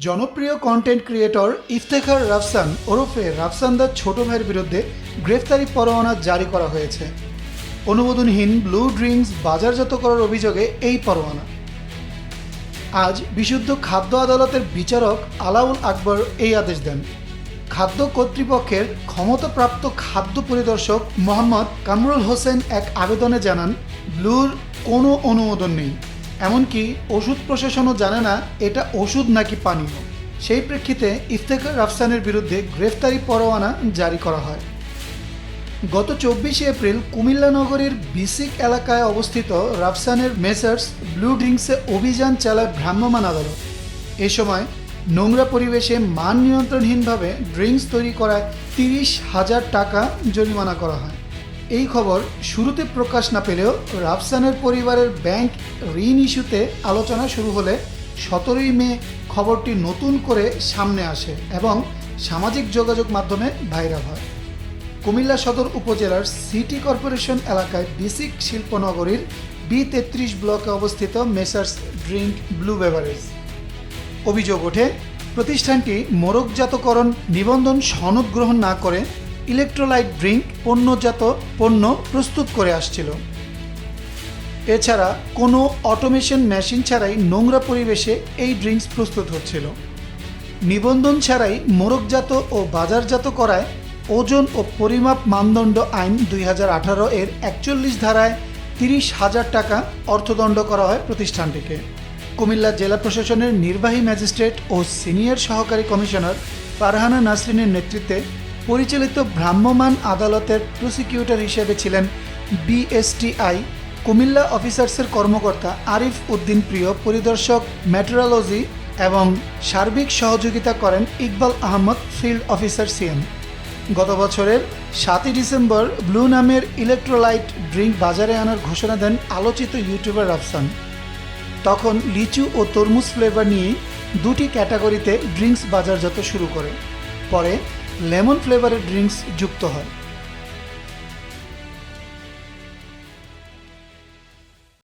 জনপ্রিয় content creator Iftekhar Rafsan ওরফে রাফসানদার ছোট ভাইয়ের বিরুদ্ধে গ্রেফতারি পরোয়ানা জারি করা হয়েছে। অনুমোদনহীন ব্লু ড্রিঙ্কস বাজারজাত করার অভিযোগে এই পরোয়ানা। আজ বিশুদ্ধ খাদ্য আদালতের বিচারক আলাউল আকবর এই আদেশ দেন। খাদ্য কর্তৃপক্ষের ক্ষমতাপ্রাপ্ত খাদ্য পরিদর্শক মোহাম্মদ কামরুল হোসেন এক আবেদনে জানান ব্লুর কোনো অনুমোদন নেই। এমনকি ওষুধ প্রশাসনও জানে না এটা ওষুধ নাকি পানীয় সেই প্রেক্ষিতে ইফতেখার রাফসানের বিরুদ্ধে গ্রেফতারি পরোয়ানা জারি করা হয়। গত চব্বিশে এপ্রিল কুমিল্লা নগরীর বিসিক এলাকায় অবস্থিত রাফসানের মেসার্স ব্লু ড্রিঙ্কসে অভিযান চালায় ভ্রাম্যমাণ আদালত। এ সময় নোংরা পরিবেশে মান নিয়ন্ত্রণহীনভাবে ড্রিঙ্কস তৈরি করায় তিরিশ হাজার টাকা জরিমানা করা হয়। এই খবর শুরুতে প্রকাশ না পেলেও রাফসানের পরিবারের ব্যাংক ঋণ ইস্যুতে আলোচনা শুরু হলে সতেরোই মে খবরটি নতুন করে সামনে আসে এবং সামাজিক যোগাযোগ মাধ্যমে ভাইরাল হয়। কুমিল্লা সদর উপজেলার সিটি কর্পোরেশন এলাকায় বিসিক শিল্পনগরীর বি তেত্রিশ ব্লকে অবস্থিত মেসার্স ড্রিঙ্ক ব্লু বেভারেজ। অভিযোগ ওঠে, প্রতিষ্ঠানটি মোড়কজাতকরণ নিবন্ধন সনদ গ্রহণ না করে ইলেকট্রোলাইট ড্রিঙ্ক পণ্যজাত পণ্য প্রস্তুত করে আসছিল। এছাড়া কোনো অটোমেশন মেশিন ছাড়াই নোংরা পরিবেশে এই ড্রিঙ্কস প্রস্তুত হচ্ছিল। নিবন্ধন ছাড়াই মোরগজাত ও বাজারজাত করায় ওজন ও পরিমাপ মানদণ্ড আইন দুই হাজার আঠারো এর একচল্লিশ ধারায় তিরিশ হাজার টাকা অর্থদণ্ড করা হয় প্রতিষ্ঠানটিকে। কুমিল্লা জেলা প্রশাসনের নির্বাহী ম্যাজিস্ট্রেট ও সিনিয়র সহকারী কমিশনার ফারহানা নাসরিনের নেতৃত্বে পরিচালিত ভ্রাম্যমাণ আদালতের প্রসিকিউটর হিসেবে ছিলেন বিএসটিআই। কুমিল্লা অফিসার্সের কর্মকর্তা আরিফ উদ্দিন প্রিয়, পরিদর্শক ম্যাটেরোলজি এবং সার্বিক সহযোগিতা করেন Iqbal Ahmad, field officer CM. গত বছরের সাতই ডিসেম্বর ব্লু নামের ইলেকট্রোলাইট ড্রিঙ্ক বাজারে আনার ঘোষণা দেন আলোচিত ইউটিউবার রাফসান। তখন লিচু ও তরমুজ ফ্লেভার নিয়ে দুটি ক্যাটাগরিতে ড্রিঙ্কস বাজারজাত শুরু করে। পরে লেমন ফ্লেভারের ড্রিঙ্কস যুক্ত হয়।